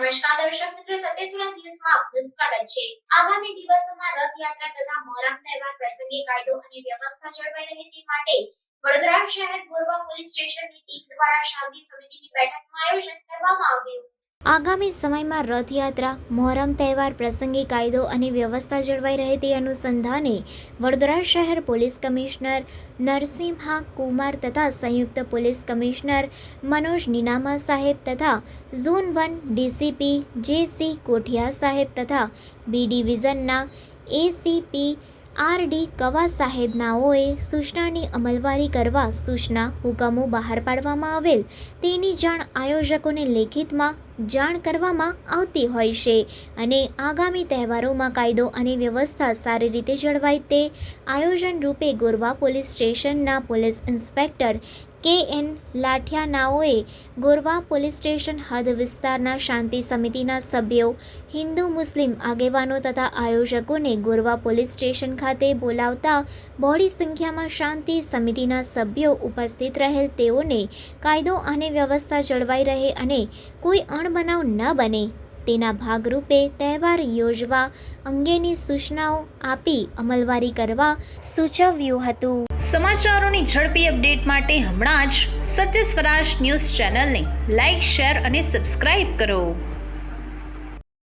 નમસ્કાર દર્શક મિત્રો સત્ય સુરત ન્યૂઝમાં આપનું સ્વાગત છે. આગામી દિવસોમાં રથયાત્રા તથા મોહરમ તહેવાર પ્રસંગે કાયદો અને વ્યવસ્થા જળવાઈ રહે તે માટે વડોદરા શહેર પૂર્વ પોલીસ સ્ટેશનની ટીમ દ્વારા શાંતિ સમિતિની બેઠકનું આયોજન કરવામાં આવ્યું. આગામી સમયમાં રથયાત્રા, મહોરમ તહેવાર પ્રસંગે કાયદો અને વ્યવસ્થા જળવાઈ રહે તે અનુસંધાને વડોદરા શહેર પોલીસ કમિશનર નરસિંહા કુમાર તથા સંયુક્ત પોલીસ કમિશનર મનોજ નીનામા સાહેબ તથા zone one DCP J C Kothiya સાહેબ તથા બી ડિવિઝનના એસીપી આર ડી કવા સાહેબનાઓએ સૂચનાની અમલવારી કરવા સૂચના હુકમો બહાર પાડવામાં આવેલ. તેની જાણ આયોજકોને લેખિતમાં જાણ કરવામાં આવતી હોય છે અને આગામી તહેવારોમાં કાયદો અને વ્યવસ્થા સારી રીતે જળવાય તે આયોજન રૂપે ગોરવા પોલીસ સ્ટેશનના પોલીસ ઇન્સ્પેક્ટર કે એન લાઠિયાનાઓએ ગોરવા પોલીસ સ્ટેશન હદ વિસ્તારના શાંતિ સમિતિના સભ્યો, હિન્દુ, મુસ્લિમ આગેવાનો તથા આયોજકોને ગોરવા પોલીસ સ્ટેશન ખાતે બોલાવતા બહોળી સંખ્યામાં શાંતિ સમિતિના સભ્યો ઉપસ્થિત રહેલ તેઓને કાયદો અને વ્યવસ્થા જળવાઈ રહે અને કોઈ અણબનાવ ન બને. તેના ભાગરૂપે તહેવાર યોજવા અંગેની સૂચનાઓ આપી અમલવારી કરવા સૂચવ્યું હતું. સમાચારોની ઝડપી અપડેટ માટે હમણાં જ સત્ય સ્વરાજ ન્યૂઝ ચેનલને લાઇક શેર અને સબસ્ક્રાઇબ કરો.